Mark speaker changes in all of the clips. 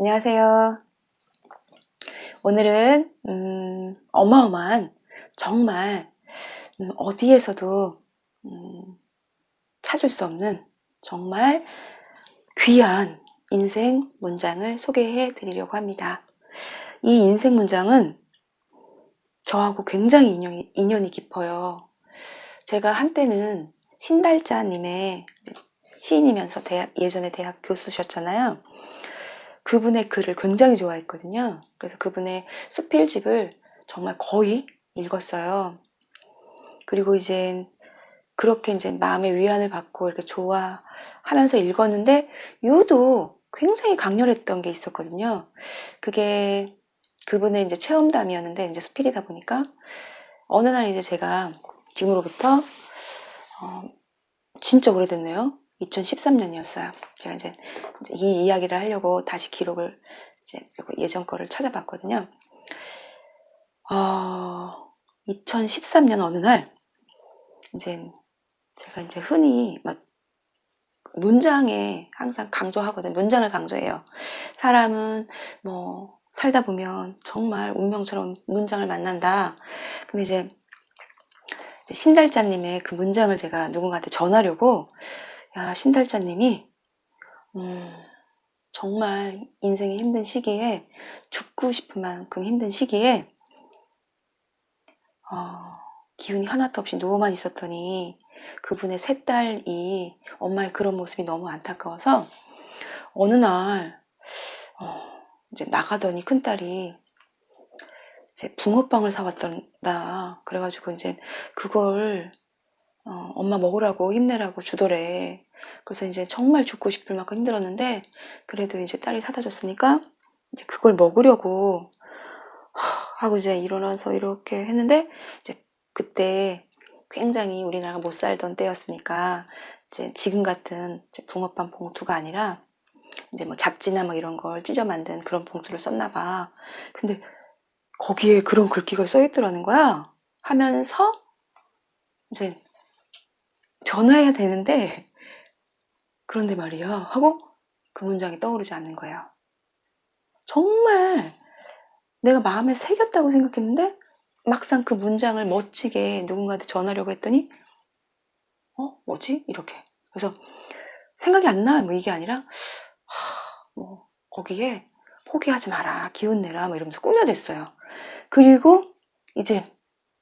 Speaker 1: 안녕하세요. 오늘은 음, 어마어마한 정말 음, 어디에서도 음, 찾을 수 없는 정말 귀한 인생 문장을 소개해 드리려고 합니다. 이 인생 문장은 저하고 굉장히 인연이, 인연이 깊어요. 제가 한때는 신달자님의 시인이면서 대학, 예전에 대학 교수셨잖아요. 그분의 글을 굉장히 좋아했거든요. 그래서 그분의 수필집을 정말 거의 읽었어요. 그리고 이제 그렇게 이제 마음의 위안을 받고 이렇게 좋아하면서 읽었는데 유도 굉장히 강렬했던 게 있었거든요. 그게 그분의 이제 체험담이었는데 이제 수필이다 보니까 어느 날 이제 제가 지금으로부터 어, 진짜 오래됐네요. 2013년이었어요. 제가 이제 이 이야기를 하려고 다시 기록을 이제 예전 거를 찾아봤거든요. 어, 2013년 어느 날 이제 제가 이제 흔히 막 문장에 항상 강조하거든요. 문장을 강조해요. 사람은 뭐 살다 보면 정말 운명처럼 문장을 만난다. 근데 이제 신달자님의 그 문장을 제가 누군가한테 전하려고 야 신달자님이 음, 정말 인생의 힘든 시기에 죽고 싶은 만큼 힘든 시기에 어, 기운이 하나도 없이 누워만 있었더니 그분의 세 딸이 엄마의 그런 모습이 너무 안타까워서 어느 날 어, 이제 나가더니 큰 딸이 이제 붕어빵을 사왔던다. 그래가지고 이제 그걸 어, 엄마 먹으라고 힘내라고 주더래. 그래서 이제 정말 죽고 싶을 만큼 힘들었는데 그래도 이제 딸이 사다 줬으니까 이제 그걸 먹으려고 하고 이제 일어나서 이렇게 했는데 이제 그때 굉장히 우리나라가 못 살던 때였으니까 이제 지금 같은 이제 붕어빵 봉투가 아니라 이제 뭐 잡지나 뭐 이런 걸 찢어 만든 그런 봉투를 썼나 봐. 근데 거기에 그런 글귀가 써 있더라는 거야. 하면서 이제 전화해야 되는데 그런데 말이야. 하고 그 문장이 떠오르지 않는 거예요. 정말 내가 마음에 새겼다고 생각했는데 막상 그 문장을 멋지게 누군가한테 전하려고 했더니 어? 뭐지? 이렇게. 그래서 생각이 안 나. 뭐 이게 아니라 하, 뭐 거기에 포기하지 마라. 기운 내라. 뭐 이러면서 꾸며댔어요. 그리고 이제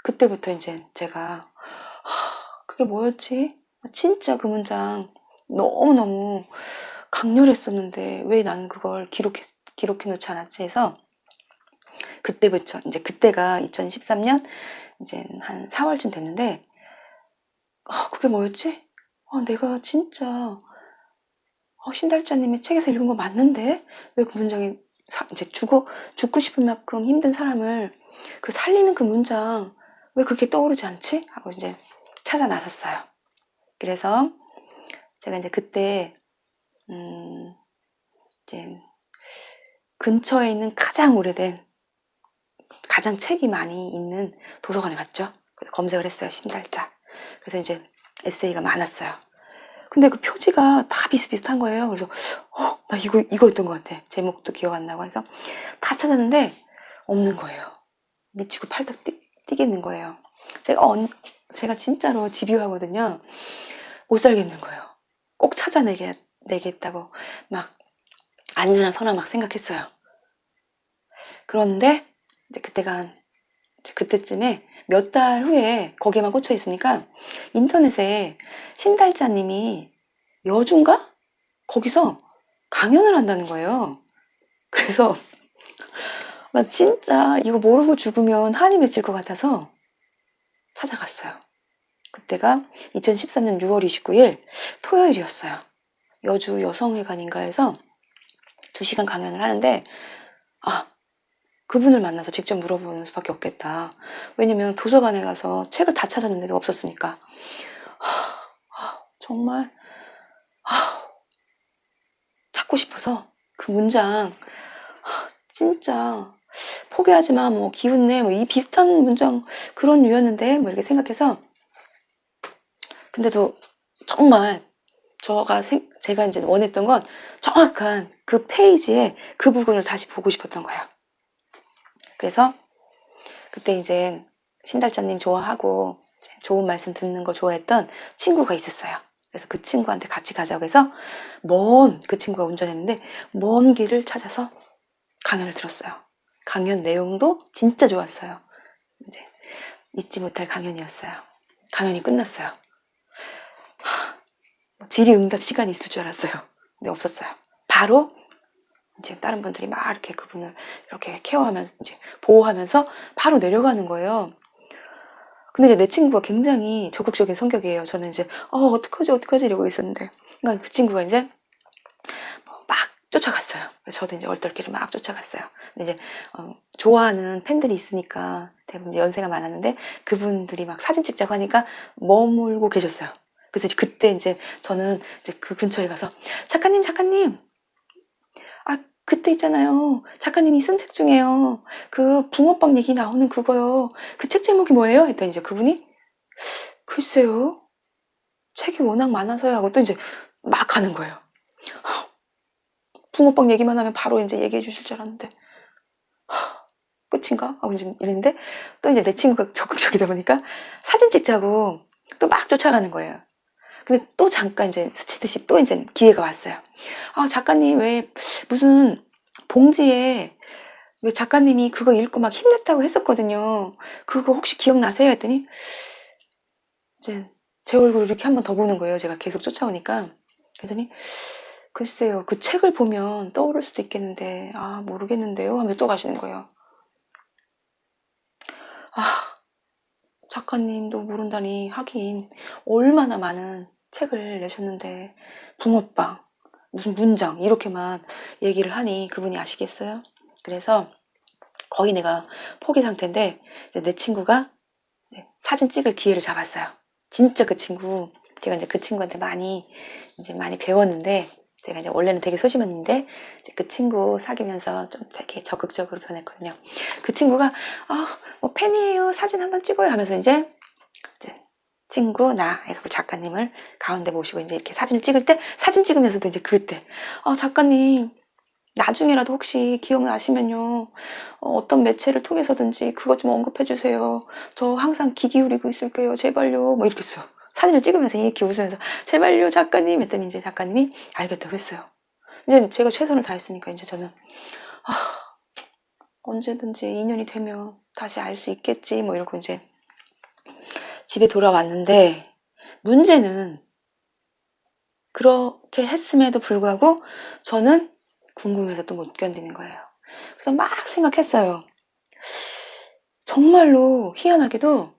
Speaker 1: 그때부터 이제 제가 하, 그게 뭐였지? 진짜 그 문장 너무너무 강렬했었는데 왜 나는 그걸 기록해, 기록해 놓지 않았지 해서 그때부터 이제 그때가 2013년 이제 한 4월쯤 됐는데 아, 그게 뭐였지? 아, 내가 진짜 어, 신달자님의 책에서 읽은 거 맞는데 왜 그 문장이 사, 이제 죽어 죽고 싶은 만큼 힘든 사람을 그 살리는 그 문장 왜 그게 떠오르지 않지? 하고 이제 찾아 나섰어요. 그래서 제가 이제 그때 음 이제 근처에 있는 가장 오래된 가장 책이 많이 있는 도서관에 갔죠. 그래서 검색을 했어요. 신달자. 그래서 이제 에세이가 많았어요. 근데 그 표지가 다 비슷비슷한 거예요. 그래서 어, 나 이거 이거였던 것 같아. 제목도 기억 안 나고 해서 다 찾았는데 없는 거예요. 미치고 팔딱 뛰, 뛰겠는 거예요. 제가 언, 제가 진짜로 집요하거든요. 못 살겠는 거예요. 꼭 찾아내겠다고 막 안전한 선을 막 생각했어요. 그런데 이제 그때가 한 그때쯤에 몇 달 후에 거기에만 꽂혀 있으니까 인터넷에 신달자님이 여중가 거기서 강연을 한다는 거예요. 그래서 나 진짜 이거 모르고 죽으면 한이 맺힐 것 같아서 찾아갔어요. 그때가 2013년 6월 29일 토요일이었어요. 여주 여성회관인가에서 2시간 강연을 하는데 아 그분을 만나서 직접 물어보는 수밖에 없겠다. 왜냐면 도서관에 가서 책을 다 찾았는데도 없었으니까. 하, 하, 정말 하, 찾고 싶어서 그 문장 진짜 포기하지 마, 뭐 기운 내, 뭐 이 비슷한 문장 그런 류였는데 뭐 이렇게 생각해서 근데도 정말 저가 생, 제가 이제 원했던 건 정확한 그 페이지에 그 부분을 다시 보고 싶었던 거예요. 그래서 그때 이제 신달자님 좋아하고 좋은 말씀 듣는 걸 좋아했던 친구가 있었어요. 그래서 그 친구한테 같이 가자고 해서 먼 그 친구가 운전했는데 먼 길을 찾아서 강연을 들었어요. 강연 내용도 진짜 좋았어요. 이제 잊지 못할 강연이었어요. 강연이 끝났어요. 하, 뭐 질의응답 시간이 있을 줄 알았어요. 근데 없었어요. 바로 이제 다른 분들이 막 이렇게 그분을 이렇게 케어하면서 이제 보호하면서 바로 내려가는 거예요. 근데 이제 내 친구가 굉장히 적극적인 성격이에요. 저는 이제 어 어떡하지 어떡하지 이러고 있었는데 그러니까 그 친구가 이제 뭐막 쫓아갔어요. 그래서 저도 이제 얼떨결에 막 쫓아갔어요. 근데 이제 어, 좋아하는 팬들이 있으니까 대부분 연세가 많았는데 그분들이 막 사진 찍자고 하니까 머물고 계셨어요. 그래서 그때 이제 저는 이제 그 근처에 가서 작가님 작가님. 아 그때 있잖아요. 작가님이 쓴 책 중에요. 그 붕어빵 얘기 나오는 그거요. 그 책 제목이 뭐예요? 했더니 이제 그분이 글쎄요. 책이 워낙 많아서요. 하고 또 이제 막 하는 거예요. 붕어빵 얘기만 하면 바로 이제 얘기해 주실 줄 알았는데. 하, 끝인가? 하고 이제 이랬는데 또 이제 내 친구가 적극적이다 보니까 사진 찍자고 또 막 쫓아가는 거예요. 근데 또 잠깐 이제 스치듯이 또 이제 기회가 왔어요. 아, 작가님 왜 무슨 봉지에 왜 작가님이 그거 읽고 막 힘냈다고 했었거든요. 그거 혹시 기억나세요? 했더니 이제 제 얼굴을 이렇게 한 번 더 보는 거예요. 제가 계속 쫓아오니까. 그랬더니 글쎄요. 그 책을 보면 떠오를 수도 있겠는데 아 모르겠는데요 하면서 또 가시는 거예요. 아 작가님도 모른다니 하긴 얼마나 많은 책을 내셨는데 붕어빵 무슨 문장 이렇게만 얘기를 하니 그분이 아시겠어요? 그래서 거의 내가 포기 상태인데 이제 내 친구가 이제 사진 찍을 기회를 잡았어요. 진짜 그 친구 제가 이제 그 친구한테 많이 이제 많이 배웠는데 제가 이제 원래는 되게 소심했는데 그 친구 사귀면서 좀 되게 적극적으로 변했거든요. 그 친구가 아, 뭐 팬이에요. 사진 한번 찍어요 하면서 이제, 이제 친구 나 그리고 작가님을 가운데 모시고 이제 이렇게 사진을 찍을 때 사진 찍으면서도 이제 그때 아, 작가님 나중에라도 혹시 기억나시면요 어, 떤 매체를 통해서든지 그것 좀 언급해 주세요. 저 항상 귀 기울이고 있을게요. 제발요. 뭐 이렇게 써. 사진을 찍으면서 이렇게 웃으면서 제발요 작가님 했더니 이제 작가님이 알겠다고 했어요. 이제 제가 최선을 다했으니까 이제 저는 아, 언제든지 인연이 되면 다시 알 수 있겠지 뭐 이러고 이제 집에 돌아왔는데 문제는 그렇게 했음에도 불구하고 저는 궁금해서 또 못 견디는 거예요. 그래서 막 생각했어요. 정말로 희한하게도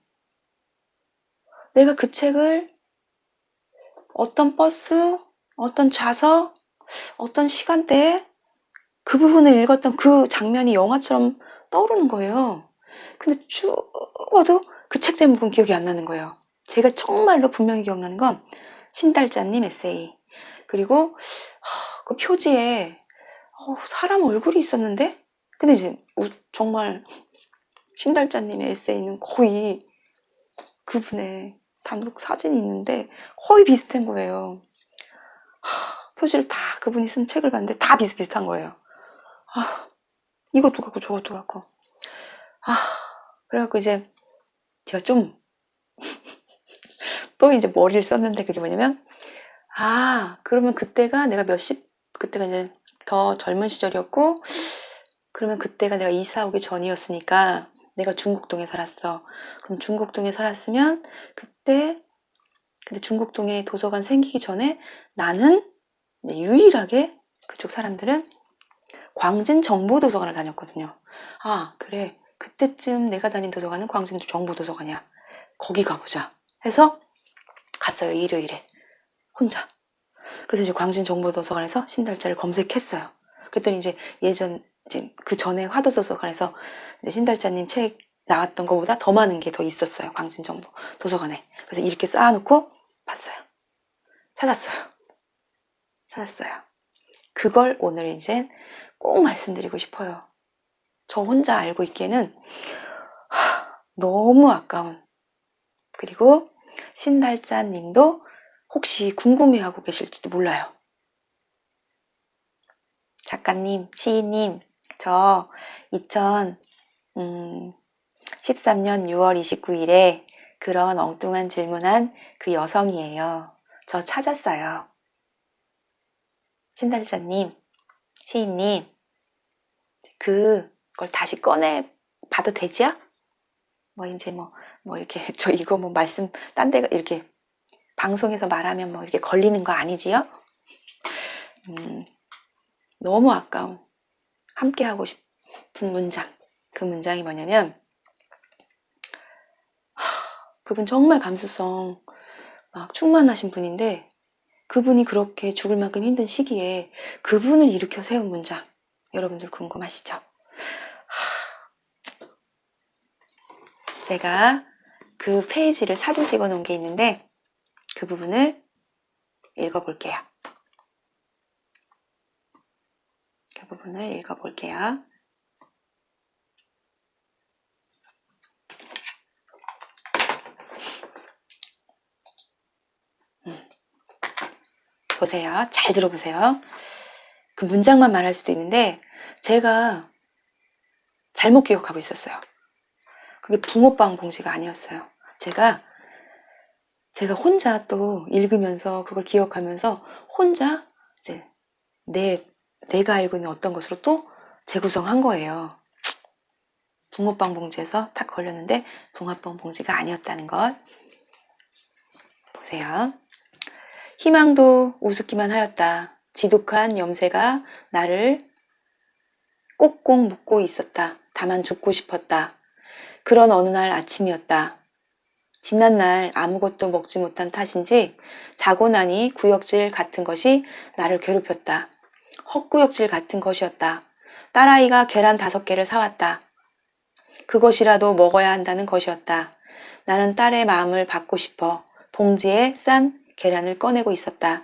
Speaker 1: 내가 그 책을 어떤 버스, 어떤 좌석, 어떤 시간대에 그 부분을 읽었던 그 장면이 영화처럼 떠오르는 거예요. 근데 죽어도 그 책 제목은 기억이 안 나는 거예요. 제가 정말로 분명히 기억나는 건 신달자님 에세이. 그리고 하, 그 표지에 어, 사람 얼굴이 있었는데? 근데 이제 우- 정말 신달자님의 에세이는 거의 그분의 단독 사진이 있는데 거의 비슷한 거예요. 하, 표지를 다 그분이 쓴 책을 봤는데 다 비슷비슷한 거예요. 아, 이것도 같고 저것도 같고. 아, 그래갖고 이제 제가 좀 또 이제 머리를 썼는데 그게 뭐냐면 아, 그러면 그때가 내가 몇십 그때가 이제 더 젊은 시절이었고 그러면 그때가 내가 이사 오기 전이었으니까 내가 중국동에 살았어. 그럼 중국동에 살았으면 그때 근데 중국동에 도서관 생기기 전에 나는 유일하게 그쪽 사람들은 광진 정보도서관을 다녔거든요. 아, 그래. 그때쯤 내가 다닌 도서관은 광진 정보도서관이야. 거기 가보자. 해서 갔어요. 일요일에. 혼자. 그래서 이제 광진 정보도서관에서 신달자를 검색했어요. 그랬더니 이제 예전, 그 전에 화도도서관에서 신달자님 책 나왔던 것보다 더 많은 게 더 있었어요. 광진 정보 도서관에. 그래서 이렇게 쌓아놓고 봤어요. 찾았어요. 찾았어요. 그걸 오늘 이제 꼭 말씀드리고 싶어요. 저 혼자 알고 있기에는 하, 너무 아까운 그리고 신달자 님도 혹시 궁금해하고 계실지도 몰라요. 작가님, 시인님, 저 2013년 6월 29일에 그런 엉뚱한 질문한 그 여성이에요. 저 찾았어요. 신달자님, 시인님, 그 걸 다시 꺼내 봐도 되죠? 뭐 이제 뭐, 뭐 이렇게 저 이거 뭐 말씀 딴 데가 이렇게 방송에서 말하면 뭐 이렇게 걸리는 거 아니지요? 음, 너무 아까운 함께 하고 싶은 문장. 그 문장이 뭐냐면 하, 그분 정말 감수성 막 충만하신 분인데 그분이 그렇게 죽을 만큼 힘든 시기에 그분을 일으켜 세운 문장. 여러분들 궁금하시죠? 하, 제가 그 페이지를 사진 찍어 놓은 게 있는데 그 부분을 읽어 볼게요. 그 부분을 읽어 볼게요. 음. 보세요. 잘 들어보세요. 그 문장만 말할 수도 있는데 제가 잘못 기억하고 있었어요. 그게 붕어빵 봉지가 아니었어요. 제가 제가 혼자 또 읽으면서 그걸 기억하면서 혼자 이제 내 내가 알고 있는 어떤 것으로 또 재구성한 거예요. 붕어빵 봉지에서 탁 걸렸는데 붕어빵 봉지가 아니었다는 것. 보세요. 희망도 우습기만 하였다. 지독한 염세가 나를 꼭꼭 묶고 있었다. 다만 죽고 싶었다. 그런 어느 날 아침이었다. 지난 날 아무것도 먹지 못한 탓인지 자고 나니 구역질 같은 것이 나를 괴롭혔다. 헛구역질 같은 것이었다. 딸아이가 계란 다섯 개를 사왔다. 그것이라도 먹어야 한다는 것이었다. 나는 딸의 마음을 받고 싶어 봉지에 싼 계란을 꺼내고 있었다.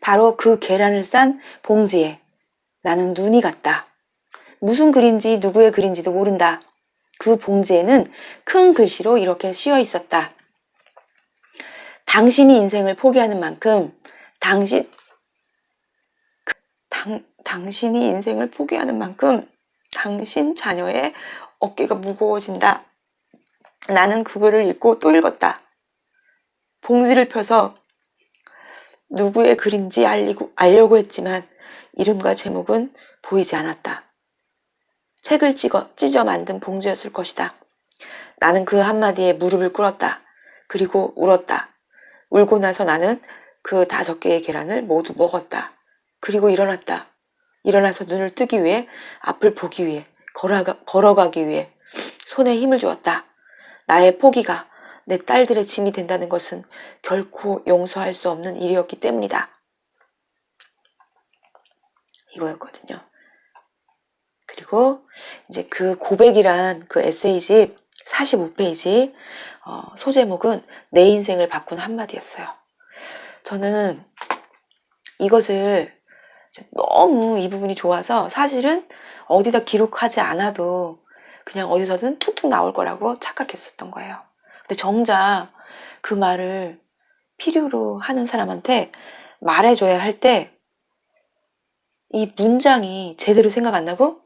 Speaker 1: 바로 그 계란을 싼 봉지에 나는 눈이 갔다. 무슨 글인지 누구의 글인지도 모른다. 그 봉지에는 큰 글씨로 이렇게 씌어 있었다. 당신이 인생을 포기하는 만큼 당신 당, 당신이 인생을 포기하는 만큼 당신 자녀의 어깨가 무거워진다. 나는 그 글을 읽고 또 읽었다. 봉지를 펴서 누구의 글인지 알리고, 알려고 했지만 이름과 제목은 보이지 않았다. 책을 찍어, 찢어 만든 봉지였을 것이다. 나는 그 한마디에 무릎을 꿇었다. 그리고 울었다. 울고 나서 나는 그 다섯 개의 계란을 모두 먹었다. 그리고 일어났다. 일어나서 눈을 뜨기 위해 앞을 보기 위해 걸어가, 걸어가기 위해 손에 힘을 주었다. 나의 포기가 내 딸들의 짐이 된다는 것은 결코 용서할 수 없는 일이었기 때문이다. 이거였거든요. 그리고 이제 그 고백이란 그 에세이집 45페이지 어, 소제목은 내 인생을 바꾼 한마디였어요. 저는 이것을 너무 이 부분이 좋아서 사실은 어디다 기록하지 않아도 그냥 어디서든 툭툭 나올 거라고 착각했었던 거예요. 근데 정작 그 말을 필요로 하는 사람한테 말해줘야 할 때 이 문장이 제대로 생각 안 나고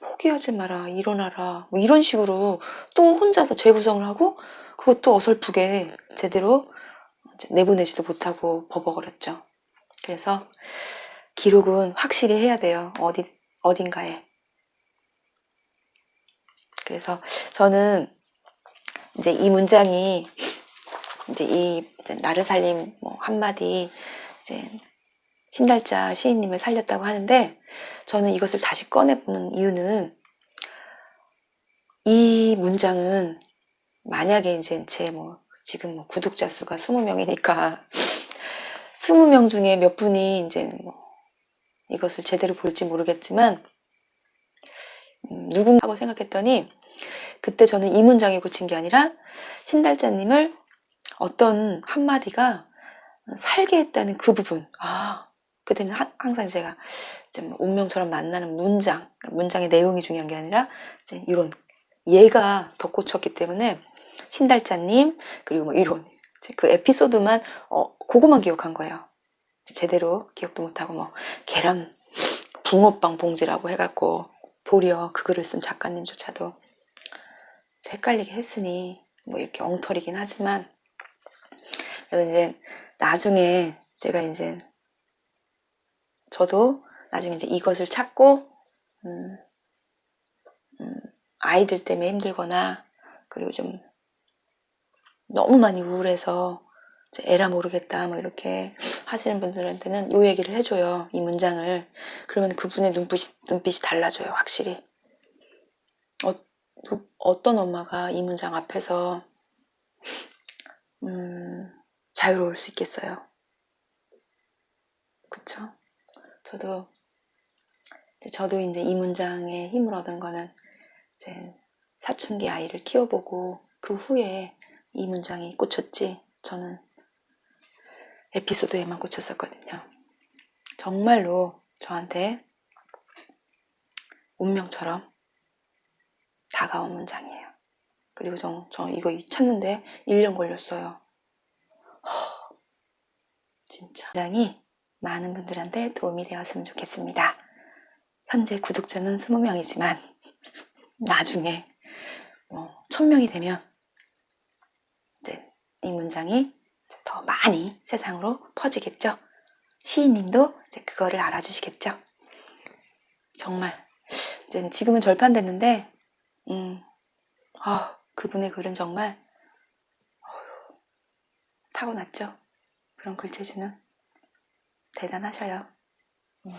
Speaker 1: 포기하지 마라, 일어나라, 뭐 이런 식으로 또 혼자서 재구성을 하고 그것도 어설프게 제대로 내보내지도 못하고 버벅거렸죠. 그래서 기록은 확실히 해야 돼요. 어디, 어딘가에. 그래서 저는 이제 이 문장이 이제 이 이제 나를 살림 뭐 한마디 이제 신달자 시인님을 살렸다고 하는데 저는 이것을 다시 꺼내보는 이유는 이 문장은 만약에 이제 제 뭐 지금 뭐 구독자 수가 20명이니까 20명 중에 몇 분이 이제 뭐 이것을 제대로 볼지 모르겠지만 음, 누군가고 생각했더니 그때 저는 이 문장이 고친 게 아니라 신달자님을 어떤 한마디가 살게 했다는 그 부분. 아, 그때는 하, 항상 제가 좀 운명처럼 만나는 문장, 그러니까 문장의 내용이 중요한 게 아니라 이런 얘가 더 꽂혔기 때문에 신달자님 그리고 뭐 이런 그 에피소드만 어 그거만 기억한 거예요. 제대로 기억도 못하고 뭐 계란 붕어빵 봉지라고 해갖고 도리어 그 글을 쓴 작가님조차도 헷갈리게 했으니 뭐 이렇게 엉터리긴 하지만 그래서 이제 나중에 제가 이제 저도 나중에 이제 이것을 찾고 음, 음, 아이들 때문에 힘들거나 그리고 좀 너무 많이 우울해서 에라 모르겠다 뭐 이렇게 하시는 분들한테는 요 얘기를 해줘요 이 문장을. 그러면 그분의 눈빛이, 눈빛이 달라져요 확실히. 어, 누- 어떤 엄마가 이 문장 앞에서 음, 자유로울 수 있겠어요? 그쵸 저도 저도 이제 이 문장에 힘을 얻은 거는 이제 사춘기 아이를 키워보고 그 후에 이 문장이 꽂혔지 저는 에피소드에만 꽂혔었거든요. 정말로 저한테 운명처럼 다가온 문장이에요. 그리고 저, 저 이거 찾는데 1년 걸렸어요. 허, 진짜. 문장이 많은 분들한테 도움이 되었으면 좋겠습니다. 현재 구독자는 20명이지만 나중에 뭐 1000명이 되면 이제 이 문장이 더 많이 세상으로 퍼지겠죠. 시인님도 이제 그거를 알아주시겠죠. 정말 이제 지금은 절판됐는데, 음, 아 그분의 글은 정말 타고났죠. 그런 글재주는 대단하셔요. 음.